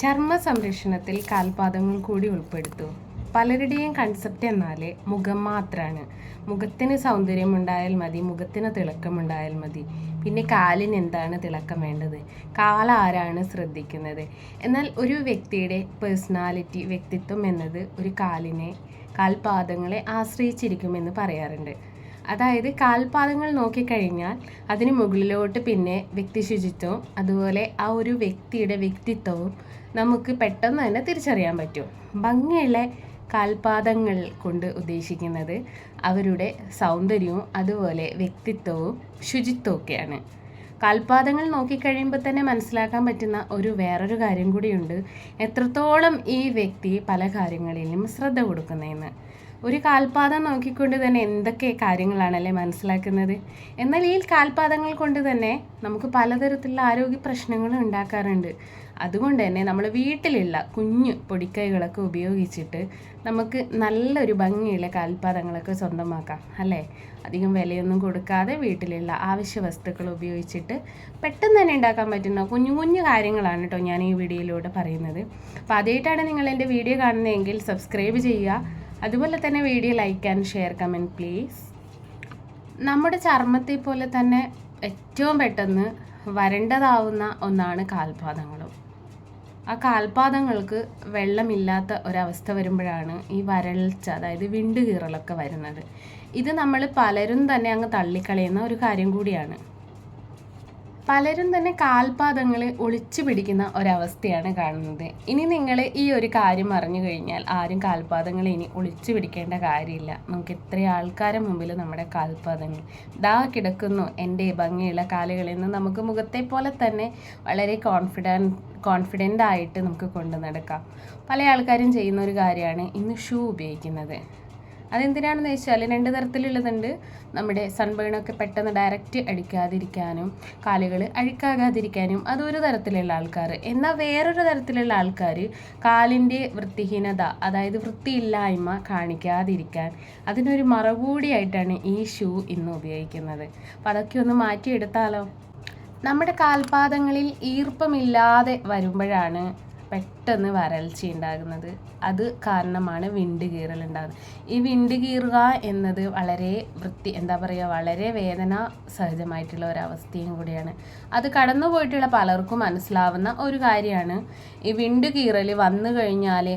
ചർമ്മ സംരക്ഷണത്തിൽ കാൽപാദങ്ങൾ കൂടി ഉൾപ്പെടുത്തൂ. പലരുടെയും കൺസെപ്റ്റ് എന്നാൽ മുഖം മാത്രമാണ് മുഖത്തിന് സൗന്ദര്യമുണ്ടായാൽ മതി മുഖത്തിന് തിളക്കമുണ്ടായാൽ മതി. പിന്നെ കാലിന് എന്താണ് തിളക്കം വേണ്ടത്? കാലാരാണ് ശ്രദ്ധിക്കുന്നത്? എന്നാൽ ഒരു വ്യക്തിയുടെ പേഴ്സണാലിറ്റി വ്യക്തിത്വം എന്നത് ഒരു കാലിനെ കാൽപാദങ്ങളെ ആശ്രയിച്ചിരിക്കുമെന്ന് പറയാറുണ്ട്. അതായത് കാൽപാദങ്ങൾ നോക്കിക്കഴിഞ്ഞാൽ അതിന് മുകളിലോട്ട് പിന്നെ വ്യക്തി ശുചിത്വവും അതുപോലെ ആ ഒരു വ്യക്തിയുടെ വ്യക്തിത്വവും നമുക്ക് പെട്ടെന്ന് തന്നെ തിരിച്ചറിയാൻ പറ്റും. ഭംഗിയുള്ള കാൽപാദങ്ങൾ കൊണ്ട് ഉദ്ദേശിക്കുന്നത് അവരുടെ സൗന്ദര്യവും അതുപോലെ വ്യക്തിത്വവും ശുചിത്വവും ഒക്കെയാണ് കാൽപാദങ്ങൾ നോക്കിക്കഴിയുമ്പോൾ തന്നെ മനസ്സിലാക്കാൻ പറ്റുന്ന ഒരു വേറൊരു കാര്യം കൂടിയുണ്ട്. എത്രത്തോളം ഈ വ്യക്തി പല കാര്യങ്ങളിലും ശ്രദ്ധ കൊടുക്കുന്നതെന്ന് ഒരു കാൽപാദം നോക്കിക്കൊണ്ട് തന്നെ എന്തൊക്കെ കാര്യങ്ങളാണ് കാര്യങ്ങളാണല്ലേ മനസ്സിലാക്കുന്നത്? എന്നാൽ ഈ കാൽപാദങ്ങൾ കൊണ്ട് തന്നെ നമുക്ക് പലതരത്തിലുള്ള ആരോഗ്യ പ്രശ്നങ്ങളും ഉണ്ടാക്കാറുണ്ട്. അതുകൊണ്ട് തന്നെ നമ്മൾ വീട്ടിലുള്ള കുഞ്ഞു പൊടിക്കൈകളൊക്കെ ഉപയോഗിച്ചിട്ട് നമുക്ക് നല്ലൊരു ഭംഗിയുള്ള കാൽപാദങ്ങളൊക്കെ സ്വന്തമാക്കാം അല്ലേ? അധികം വിലയൊന്നും കൊടുക്കാതെ വീട്ടിലുള്ള ആവശ്യ വസ്തുക്കൾ ഉപയോഗിച്ചിട്ട് പെട്ടെന്ന് തന്നെ ഉണ്ടാക്കാൻ പറ്റുന്ന കുഞ്ഞു കുഞ്ഞു കാര്യങ്ങളാണ് കേട്ടോ ഞാൻ ഈ വീഡിയോയിലൂടെ പറയുന്നത്. അപ്പോൾ ആദ്യമായിട്ടാണ് നിങ്ങൾ എന്റെ വീഡിയോ കാണുന്നതെങ്കിൽ സബ്സ്ക്രൈബ് ചെയ്യുക അതുപോലെ തന്നെ video like and share comment please നമ്മുടെ ചർമ്മത്തെ പോലെ തന്നെ ഏറ്റവും പെട്ടെന്ന് വരണ്ടതാവുന്ന ഒന്നാണ് കാൽപാദങ്ങളും. ആ കാൽപാദങ്ങൾക്ക് വെള്ളമില്ലാത്ത ഒരവസ്ഥ വരുമ്പോഴാണ് ഈ വരൾച്ച അതായത് വിണ്ടുകീറലൊക്കെ വരുന്നത്. ഇത് നമ്മൾ പലരും തന്നെ അങ്ങ് തള്ളിക്കളയുന്ന ഒരു കാര്യം കൂടിയാണ്. പലരും തന്നെ കാൽപാദങ്ങളെ ഒളിച്ചു പിടിക്കുന്ന ഒരവസ്ഥയാണ് കാണുന്നത്. ഇനി നിങ്ങൾ ഈ ഒരു കാര്യം അറിഞ്ഞു കഴിഞ്ഞാൽ ആരും കാൽപാദങ്ങളെ ഇനി ഒളിച്ചു പിടിക്കേണ്ട കാര്യമില്ല. നമുക്ക് എത്ര ആൾക്കാരെ മുമ്പിൽ നമ്മുടെ കാൽപാദങ്ങൾ ദാ കിടക്കുന്നു. എന്റെ ഭംഗിയുള്ള കാലുകളിൽ നിന്ന് നമുക്ക് മുഖത്തെ പോലെ തന്നെ വളരെ കോൺഫിഡൻ കോൺഫിഡന്റ് ആയിട്ട് നമുക്ക് കൊണ്ടു നടക്കാം. പല ആൾക്കാരും ചെയ്യുന്ന ഒരു കാര്യമാണ് ഇന്ന് ഷൂ ഉപയോഗിക്കുന്നത്. അതെന്തിനാണെന്ന് വെച്ചാൽ രണ്ട് തരത്തിലുള്ളതുണ്ട്. നമ്മുടെ സൺബേണൊക്കെ പെട്ടെന്ന് ഡയറക്റ്റ് അടിക്കാതിരിക്കാനും കാലുകൾ അഴുക്കാകാതിരിക്കാനും അതൊരു തരത്തിലുള്ള ആൾക്കാർ. എന്നാൽ വേറൊരു തരത്തിലുള്ള ആൾക്കാർ കാലിന്റെ വൃത്തിഹീനത അതായത് വൃത്തിയില്ലായ്മ കാണിക്കാതിരിക്കാൻ അതിനൊരു മറകൂടിയായിട്ടാണ് ഈ ഷൂ ഇന്ന് ഉപയോഗിക്കുന്നത്. അപ്പം അതൊക്കെ ഒന്ന് മാറ്റിയെടുത്താലോ? നമ്മുടെ കാൽപാദങ്ങളിൽ ഈർപ്പമില്ലാതെ വരുമ്പോഴാണ് പെട്ടെന്ന് വരൾച്ച ഉണ്ടാകുന്നത്. അത് കാരണമാണ് വിണ്ട് കീറൽ ഉണ്ടാകുന്നത്. ഈ വിണ്ട് കീറുക എന്നത് വളരെ വൃത്തി എന്താ പറയുക വളരെ വേദന സഹജമായിട്ടുള്ള ഒരവസ്ഥയും കൂടിയാണ്. അത് കടന്നു പോയിട്ടുള്ള പലർക്കും മനസ്സിലാവുന്ന ഒരു കാര്യമാണ്. ഈ വിണ്ട് കീറൽ വന്നു കഴിഞ്ഞാൽ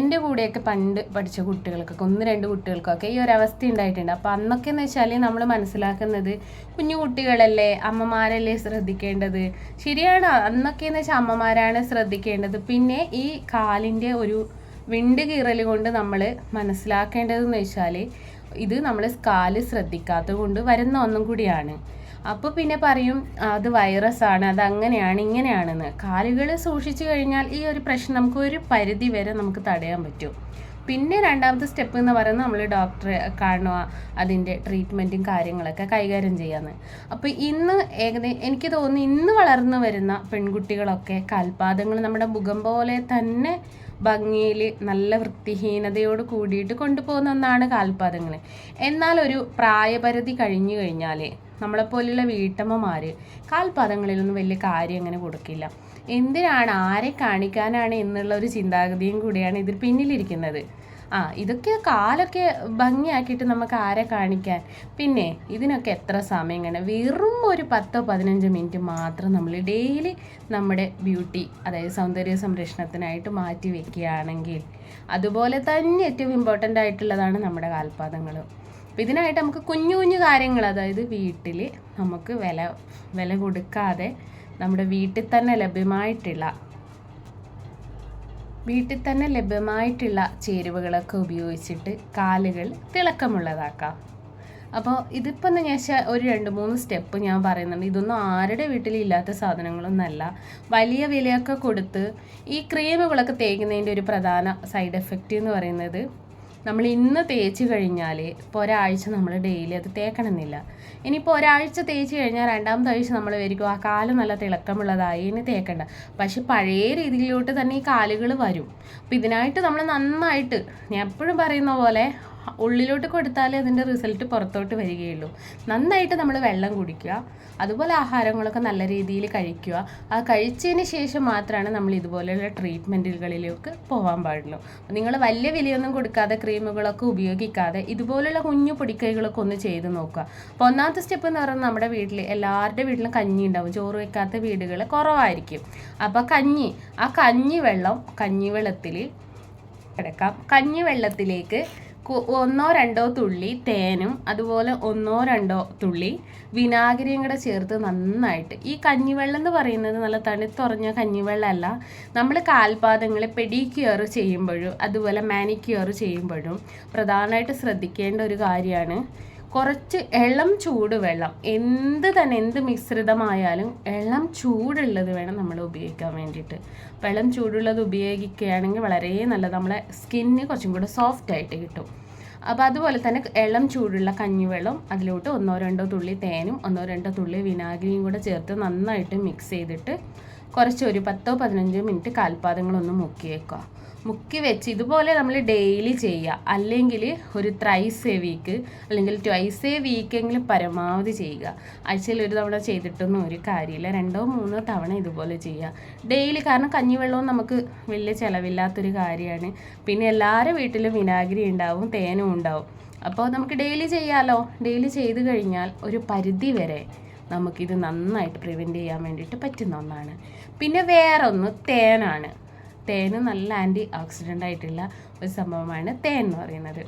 എന്റെ കൂടെയൊക്കെ പണ്ട് പഠിച്ച കുട്ടികൾക്കൊക്കെ ഒന്ന് രണ്ട് കുട്ടികൾക്കൊക്കെ ഈ ഒരു അവസ്ഥ ഉണ്ടായിട്ടുണ്ട്. അപ്പോൾ അന്നൊക്കെ എന്ന് വെച്ചാൽ നമ്മൾ മനസ്സിലാക്കുന്നത് കുഞ്ഞു കുട്ടികളല്ലേ അമ്മമാരല്ലേ ശ്രദ്ധിക്കേണ്ടത്? ശരിയാണ്. അന്നൊക്കെ എന്ന് വെച്ചാൽ അമ്മമാരാണ് ശ്രദ്ധിക്കേണ്ടത്. പിന്നെ ഈ കാലിന്റെ ഒരു വിണ്ട് കീറൽ കൊണ്ട് നമ്മൾ മനസ്സിലാക്കേണ്ടതെന്ന് വെച്ചാൽ ഇത് നമ്മൾ കാൽ ശ്രദ്ധിക്കാത്തത് കൊണ്ട് വരുന്ന ഒന്നും കൂടിയാണ്. അപ്പോൾ പിന്നെ പറയും അത് വൈറസ് ആണ് അത് അങ്ങനെയാണ് ഇങ്ങനെയാണെന്ന്. കാലുകൾ സൂക്ഷിച്ചു കഴിഞ്ഞാൽ ഈ ഒരു പ്രശ്നം നമുക്ക് ഒരു പരിധി വരെ നമുക്ക് തടയാൻ പറ്റും. പിന്നെ രണ്ടാമത്തെ സ്റ്റെപ്പ് എന്ന് പറയുന്നത് നമ്മൾ ഡോക്ടറെ കാണുക അതിന്റെ ട്രീറ്റ്മെന്റും കാര്യങ്ങളൊക്കെ കൈകാര്യം ചെയ്യാന്ന്. അപ്പോൾ ഇന്ന് ഏകദേശം എനിക്ക് തോന്നുന്നു ഇന്ന് വളർന്നു വരുന്ന പെൺകുട്ടികളൊക്കെ കാൽപാദങ്ങൾ നമ്മുടെ മുഖം പോലെ തന്നെ ഭംഗിയിൽ നല്ല വൃത്തിഹീനതയോട് കൂടിയിട്ട് കൊണ്ടുപോകുന്ന ഒന്നാണ് കാൽപാദങ്ങൾ എന്നാൽ ഒരു പ്രായപരിധി കഴിഞ്ഞു കഴിഞ്ഞാൽ നമ്മളെപ്പോലുള്ള വീട്ടമ്മമാർ കാൽപാദങ്ങളിലൊന്നും വലിയ കാര്യം അങ്ങനെ കൊടുക്കില്ല. എന്തിനാണ്? ആരെ കാണിക്കാനാണ് എന്നുള്ള ഒരു ചിന്താഗതിയും കൂടിയാണ് ഇതിൽ പിന്നിലിരിക്കുന്നത്. ആ ഇതൊക്കെ കാലൊക്കെ ഭംഗിയാക്കിയിട്ട് നമുക്ക് ആരെ കാണിക്കാൻ? പിന്നെ ഇതിനൊക്കെ എത്ര സമയം കണ്ട വെറും ഒരു പത്തോ പതിനഞ്ചോ മിനിറ്റ് മാത്രം നമ്മൾ ഡെയിലി നമ്മുടെ ബ്യൂട്ടി അതായത് സൗന്ദര്യ സംരക്ഷണത്തിനായിട്ട് മാറ്റി വെക്കുകയാണെങ്കിൽ അതുപോലെ തന്നെ ഏറ്റവും ഇമ്പോർട്ടന്റ് ആയിട്ടുള്ളതാണ് നമ്മുടെ കാൽപാദങ്ങൾ. അപ്പം ഇതിനായിട്ട് നമുക്ക് കുഞ്ഞു കുഞ്ഞു കാര്യങ്ങൾ അതായത് വീട്ടിൽ നമുക്ക് വില വില കൊടുക്കാതെ നമ്മുടെ വീട്ടിൽ തന്നെ ലഭ്യമായിട്ടുള്ള വീട്ടിൽ തന്നെ ലഭ്യമായിട്ടുള്ള ചേരുവകളൊക്കെ ഉപയോഗിച്ചിട്ട് കാലുകൾ തിളക്കമുള്ളതാക്കാം. അപ്പോൾ എന്ന് വെച്ചാൽ ഒരു രണ്ട് മൂന്ന് സ്റ്റെപ്പ് ഞാൻ പറയുന്നുണ്ട്. ഇതൊന്നും ആരുടെ വീട്ടിലില്ലാത്ത സാധനങ്ങളൊന്നല്ല. വലിയ വിലയൊക്കെ കൊടുത്ത് ഈ ക്രീമുകളൊക്കെ തേക്കുന്നതിന്റെ ഒരു പ്രധാന സൈഡ് എഫക്റ്റ് എന്ന് പറയുന്നത് നമ്മൾ ഇന്ന് തേച്ച് കഴിഞ്ഞാൽ ഇപ്പോൾ ഒരാഴ്ച നമ്മൾ ഡെയിലി അത് തേക്കണമെന്നില്ല. ഇനിയിപ്പോൾ ഒരാഴ്ച തേച്ച് കഴിഞ്ഞാൽ രണ്ടാമത്തെ ആഴ്ച നമ്മൾ വരിക്കും ആ കാൽ നല്ല തിളക്കമുള്ളതായി ഇനി തേക്കണ്ട. പക്ഷെ പഴയ രീതിയിലോട്ട് തന്നെ ഈ കാലുകൾ വരും. അപ്പോൾ ഇതിനായിട്ട് നമ്മൾ നന്നായിട്ട് ഞാൻ എപ്പോഴും പറയുന്ന പോലെ ഉള്ളിലോട്ട് കൊടുത്താലേ അതിന്റെ റിസൾട്ട് പുറത്തോട്ട് വരികയുള്ളൂ. നന്നായിട്ട് നമ്മൾ വെള്ളം കുടിക്കുക അതുപോലെ ആഹാരങ്ങളൊക്കെ നല്ല രീതിയിൽ കഴിക്കുക. ആ കഴിച്ചതിന് ശേഷം മാത്രമാണ് നമ്മൾ ഇതുപോലെയുള്ള ട്രീറ്റ്മെന്റുകളിലേക്ക് പോകാൻ പാടുള്ളൂ. നിങ്ങൾ വലിയ വിലയൊന്നും കൊടുക്കാതെ ക്രീമുകളൊക്കെ ഉപയോഗിക്കാതെ ഇതുപോലെയുള്ള കുഞ്ഞു പൊടിക്കൈകളൊക്കെ ഒന്ന് ചെയ്ത് നോക്കുക. അപ്പോൾ ഒന്നാമത്തെ സ്റ്റെപ്പ് എന്ന് പറയുന്നത് നമ്മുടെ വീട്ടിൽ എല്ലാവരുടെ വീട്ടിലും കഞ്ഞി ഉണ്ടാവും. ചോറ് വെക്കാത്ത വീടുകൾ കുറവായിരിക്കും. അപ്പോൾ കഞ്ഞി ആ കഞ്ഞി വെള്ളം കഞ്ഞി വെള്ളത്തിൽ കിടക്കാം. കഞ്ഞി വെള്ളത്തിലേക്ക് ഒന്നോ രണ്ടോ തുള്ളി തേനും അതുപോലെ ഒന്നോ രണ്ടോ തുള്ളി വിനാഗിരിയും കൂടെ ചേർത്ത് നന്നായിട്ട്. ഈ കഞ്ഞിവെള്ളം എന്ന് പറയുന്നത് നല്ല തണുത്തുറഞ്ഞ കഞ്ഞിവെള്ളമല്ല. നമ്മൾ കാൽപാദങ്ങളെ പെഡിക്യൂർ ചെയ്യുമ്പോഴും അതുപോലെ മാനിക്യൂർ ചെയ്യുമ്പോഴും പ്രധാനമായിട്ട് ശ്രദ്ധിക്കേണ്ട ഒരു കാര്യമാണ്. കുറച്ച് ഇളം ചൂട് വെള്ളം. എന്ത് തന്നെ എന്ത് മിശ്രിതമായാലും ഇളം ചൂടുള്ളത് വേണം നമ്മൾ ഉപയോഗിക്കാൻ വേണ്ടിയിട്ട്. അപ്പോൾ ഇളം ചൂടുള്ളത് ഉപയോഗിക്കുകയാണെങ്കിൽ വളരെ നല്ലത്. നമ്മളെ സ്കിന്ന് കുറച്ചും കൂടെ സോഫ്റ്റ് ആയിട്ട് കിട്ടും. അപ്പോൾ അതുപോലെ തന്നെ ഇളം ചൂടുള്ള കഞ്ഞിവെള്ളം അതിലോട്ട് ഒന്നോ രണ്ടോ തുള്ളി തേനും ഒന്നോ രണ്ടോ തുള്ളി വിനാഗിരിയും കൂടെ ചേർത്ത് നന്നായിട്ട് മിക്സ് ചെയ്തിട്ട് കുറച്ച് ഒരു പത്തോ പതിനഞ്ചോ മിനിറ്റ് കാൽപാദങ്ങളൊന്ന് മുക്കി വെക്കുക മുക്കി വെച്ച് ഇതുപോലെ നമ്മൾ ഡെയിലി ചെയ്യുക. അല്ലെങ്കിൽ ഒരു ത്രൈസ് എ വീക്ക് അല്ലെങ്കിൽ ട്വൈസ് എ വീക്കെങ്കിലും പരമാവധി ചെയ്യുക. ആഴ്ചയിൽ ഒരു തവണ ചെയ്തിട്ടൊന്നും ഒരു കാര്യമില്ല. രണ്ടോ മൂന്നോ തവണ ഇതുപോലെ ചെയ്യുക. ഡെയിലി കാരണം കഞ്ഞിവെള്ളവും നമുക്ക് വലിയ ചിലവില്ലാത്തൊരു കാര്യമാണ്. പിന്നെ എല്ലാവരുടെ വീട്ടിലും വിനാഗിരി ഉണ്ടാവും തേനും ഉണ്ടാവും. അപ്പോൾ നമുക്ക് ഡെയിലി ചെയ്യാമല്ലോ ഡെയിലി ചെയ്ത് കഴിഞ്ഞാൽ ഒരു പരിധി വരെ നമുക്കിത് നന്നായിട്ട് പ്രിവെന്റ് ചെയ്യാൻ വേണ്ടിയിട്ട് പറ്റുന്ന ഒന്നാണ്. പിന്നെ വേറൊന്ന് തേനാണ്. തേൻ നല്ല ആന്റി ഓക്സിഡന്റ് ആയിട്ടുള്ള ഒരു സംഭവമാണ് തേൻ എന്ന് പറയുന്നത്.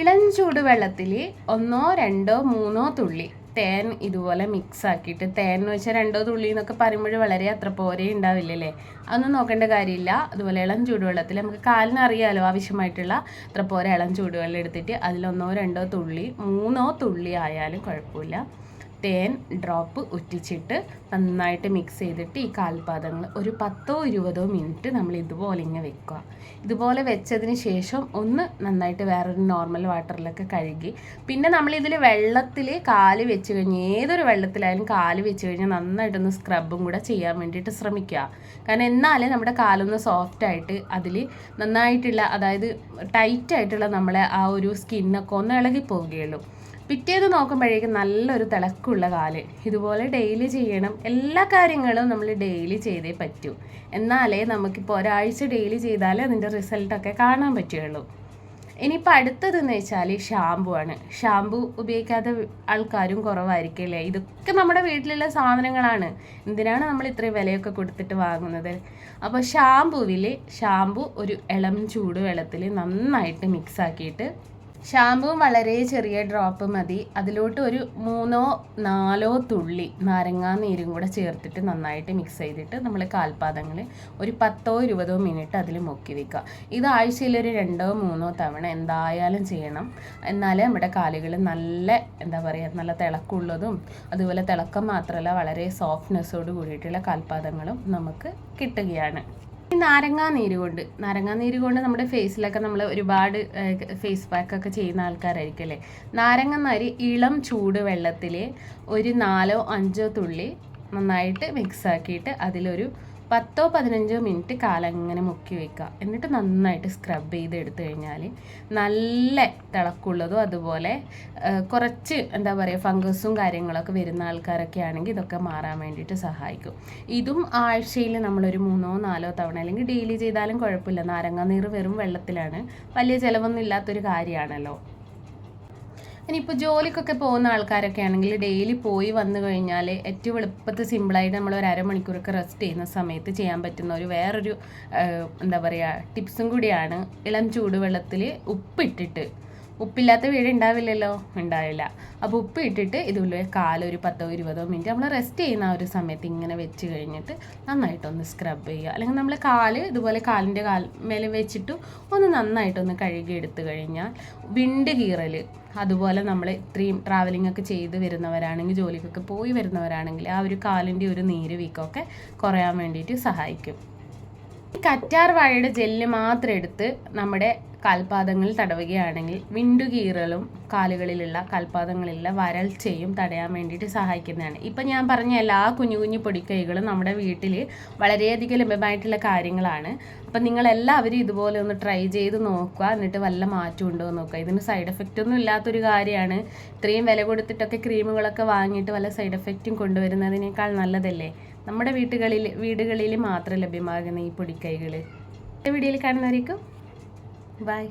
ഇളം ചൂടുവെള്ളത്തിൽ ഒന്നോ രണ്ടോ മൂന്നോ തുള്ളി തേൻ ഇതുപോലെ മിക്സ് ആക്കിയിട്ട് തേൻ എന്ന് വെച്ചാൽ രണ്ടോ തുള്ളി എന്നൊക്കെ പറയുമ്പോൾ വളരെ അത്ര പോരേ ഉണ്ടാവില്ലല്ലേ? അതൊന്നും നോക്കേണ്ട കാര്യമില്ല. അതുപോലെ ഇളം ചൂടുവെള്ളത്തിൽ നമുക്ക് കാലിന് അറിയാലോ ആവശ്യമായിട്ടുള്ള അത്ര പോരെ ഇളം ചൂടുവെള്ളം എടുത്തിട്ട് അതിലൊന്നോ രണ്ടോ തുള്ളി മൂന്നോ തുള്ളി ആയാലും കുഴപ്പമില്ല. തേൻ ഡ്രോപ്പ് ഉറ്റിച്ചിട്ട് നന്നായിട്ട് മിക്സ് ചെയ്തിട്ട് ഈ കാൽപാദങ്ങൾ ഒരു പത്തോ ഇരുപതോ മിനിറ്റ് നമ്മൾ ഇതുപോലെ ഇങ്ങനെ വെക്കുക. ഇതുപോലെ വെച്ചതിന് ശേഷം ഒന്ന് നന്നായിട്ട് വേറൊരു നോർമൽ വാട്ടറിലൊക്കെ കഴുകി. പിന്നെ നമ്മളിതിൽ വെള്ളത്തിൽ കാൽ വെച്ച് കഴിഞ്ഞ് ഏതൊരു വെള്ളത്തിലായാലും കാൽ വെച്ച് കഴിഞ്ഞാൽ നന്നായിട്ടൊന്ന് സ്ക്രബും കൂടെ ചെയ്യാൻ വേണ്ടിയിട്ട് ശ്രമിക്കുക. കാരണം എന്നാലേ നമ്മുടെ കാലൊന്ന് സോഫ്റ്റ് ആയിട്ട് അതിൽ നന്നായിട്ടുള്ള അതായത് ടൈറ്റായിട്ടുള്ള നമ്മളെ ആ ഒരു സ്കിന്നൊക്കെ ഒന്ന് ഇളകി പോവുകയുള്ളൂ. പിറ്റേന്ന് നോക്കുമ്പോഴേക്കും നല്ലൊരു തിളക്കുള്ള കാൽ. ഇതുപോലെ ഡെയിലി ചെയ്യണം. എല്ലാ കാര്യങ്ങളും നമ്മൾ ഡെയിലി ചെയ്തേ പറ്റൂ. എന്നാലേ നമുക്കിപ്പോൾ ഒരാഴ്ച ഡെയിലി ചെയ്താലേ അതിന്റെ റിസൾട്ടൊക്കെ കാണാൻ പറ്റുകയുള്ളൂ. ഇനിയിപ്പോൾ അടുത്തതെന്ന് വെച്ചാൽ ഷാമ്പു ആണ്. ഷാമ്പു ഉപയോഗിക്കാത്ത ആൾക്കാരും കുറവായിരിക്കും അല്ലേ? ഇതൊക്കെ നമ്മുടെ വീട്ടിലുള്ള സാധനങ്ങളാണ്. എന്തിനാണ് നമ്മൾ ഇത്രയും വിലയൊക്കെ കൊടുത്തിട്ട് വാങ്ങുന്നത്? അപ്പോൾ ഷാമ്പുവിൽ ഷാമ്പു ഒരു ഇളം ചൂടുവെള്ളത്തിൽ നന്നായിട്ട് മിക്സ് ആക്കിയിട്ട് ഷാമ്പുവും വളരെ ചെറിയ ഡ്രോപ്പ് മതി. അതിലോട്ട് ഒരു മൂന്നോ നാലോ തുള്ളി നാരങ്ങാ നീരും കൂടെ ചേർത്തിട്ട് നന്നായിട്ട് മിക്സ് ചെയ്തിട്ട് നമ്മൾ കാൽപാദങ്ങൾ ഒരു പത്തോ ഇരുപതോ മിനിറ്റ് അതിൽ മുക്കി വെക്കുക. ഇത് ആഴ്ചയിൽ ഒരു രണ്ടോ മൂന്നോ തവണ എന്തായാലും ചെയ്യണം. എന്നാലേ നമ്മുടെ കാലുകൾ നല്ല എന്താ പറയുക നല്ല തിളക്കുള്ളതും അതുപോലെ തിളക്കം മാത്രമല്ല വളരെ സോഫ്റ്റ്നെസ്സോട് കൂടിയിട്ടുള്ള കാൽപാദങ്ങളും നമുക്ക് കിട്ടുകയാണ്. ഈ നാരങ്ങാ നീര് കൊണ്ട് നാരങ്ങാ നീര് കൊണ്ട് നമ്മുടെ ഫേസിലൊക്കെ നമ്മൾ ഒരുപാട് ഫേസ് പാക്കൊക്കെ ചെയ്യുന്ന ആൾക്കാരായിരിക്കും അല്ലേ? നാരങ്ങ നാര് ഇളം ചൂട് വെള്ളത്തിൽ ഒരു നാലോ അഞ്ചോ തുള്ളി നന്നായിട്ട് മിക്സ് ആക്കിയിട്ട് അതിലൊരു പത്തോ പതിനഞ്ചോ മിനിറ്റ് കാലം ഇങ്ങനെ മുക്കി വയ്ക്കുക എന്നിട്ട് നന്നായിട്ട് സ്ക്രബ് ചെയ്ത് എടുത്തു കഴിഞ്ഞാൽ നല്ല തിളക്കുള്ളതും അതുപോലെ കുറച്ച് എന്താ പറയുക ഫംഗസും കാര്യങ്ങളൊക്കെ വരുന്ന ആൾക്കാരൊക്കെ ആണെങ്കിൽ ഇതൊക്കെ മാറാൻ വേണ്ടിയിട്ട് സഹായിക്കും. ഇതും ആഴ്ചയിൽ നമ്മളൊരു മൂന്നോ നാലോ തവണ അല്ലെങ്കിൽ ഡെയിലി ചെയ്താലും കുഴപ്പമില്ല. നാരങ്ങാനീർ വെറും വെള്ളത്തിലാണ്. വലിയ ചിലവൊന്നും ഇല്ലാത്തൊരു കാര്യമാണല്ലോ. ഇനിയിപ്പോൾ ജോലിക്കൊക്കെ പോകുന്ന ആൾക്കാരൊക്കെ ആണെങ്കിൽ ഡെയിലി പോയി വന്നു കഴിഞ്ഞാൽ ഏറ്റവും എളുപ്പത്തിൽ സിമ്പിളായിട്ട് നമ്മൾ ഒരു അരമണിക്കൂറൊക്കെ റെസ്റ്റ് ചെയ്യുന്ന സമയത്ത് ചെയ്യാൻ പറ്റുന്ന ഒരു വേറൊരു എന്താ പറയുക ടിപ്സും കൂടിയാണ് ഇളം ചൂടുവെള്ളത്തിൽ ഉപ്പിട്ടിട്ട്. ഉപ്പില്ലാത്ത വീട് ഉണ്ടാവില്ലല്ലോ? ഉണ്ടാവില്ല. അപ്പോൾ ഉപ്പ് ഇട്ടിട്ട് ഇതുപോലെ കാലൊരു പത്തോ ഇരുപതോ മിനിറ്റ് നമ്മൾ റെസ്റ്റ് ചെയ്യുന്ന ആ ഒരു സമയത്ത് ഇങ്ങനെ വെച്ച് കഴിഞ്ഞിട്ട് നന്നായിട്ടൊന്ന് സ്ക്രബ് ചെയ്യുക. അല്ലെങ്കിൽ നമ്മൾ കാൽ ഇതുപോലെ കാലിന്റെ കാൽ മേലെ വെച്ചിട്ട് ഒന്ന് നന്നായിട്ടൊന്ന് കഴുകി എടുത്തു കഴിഞ്ഞാൽ വിണ്ട് കീറൽ അതുപോലെ നമ്മൾ ഇത്രയും ട്രാവലിംഗ് ഒക്കെ ചെയ്ത് വരുന്നവരാണെങ്കിൽ ജോലിക്കൊക്കെ പോയി വരുന്നവരാണെങ്കിൽ ആ ഒരു കാലിന്റെ ഒരു നീര് വീക്കമൊക്കെ കുറയാൻ വേണ്ടിയിട്ട് സഹായിക്കും. കറ്റാർ വാഴയുടെ ജെല്ല് മാത്രം എടുത്ത് നമ്മുടെ കാൽപാദങ്ങളിൽ തടവുകയാണെങ്കിൽ വിണ്ടുകീറലും കാലുകളിലുള്ള കാൽപാദങ്ങളിലുള്ള വരൾച്ചയും തടയാൻ വേണ്ടിയിട്ട് സഹായിക്കുന്നതാണ്. ഇപ്പം ഞാൻ പറഞ്ഞ എല്ലാ കുഞ്ഞു കുഞ്ഞു പൊടിക്കൈകളും നമ്മുടെ വീട്ടിൽ വളരെയധികം ലഭ്യമായിട്ടുള്ള കാര്യങ്ങളാണ്. അപ്പം നിങ്ങളെല്ലാവരും ഇതുപോലെ ഒന്ന് ട്രൈ ചെയ്ത് നോക്കുക. എന്നിട്ട് വല്ല മാറ്റം ഉണ്ടോ എന്ന് നോക്കുക. ഇതിന് സൈഡ് എഫക്റ്റ് ഒന്നും ഇല്ലാത്തൊരു കാര്യമാണ്. ഇത്രയും വില കൊടുത്തിട്ടൊക്കെ ക്രീമുകളൊക്കെ വാങ്ങിയിട്ട് വല്ല സൈഡ് എഫക്റ്റും കൊണ്ടുവരുന്നതിനേക്കാൾ നല്ലതല്ലേ? നമ്മുടെ വീട്ടുകളിൽ വീടുകളിൽ മാത്രം ലഭ്യമാകുന്ന ഈ പൊടിക്കൈകൾ വീഡിയോയിൽ കാണുന്നവരേക്കും ബൈ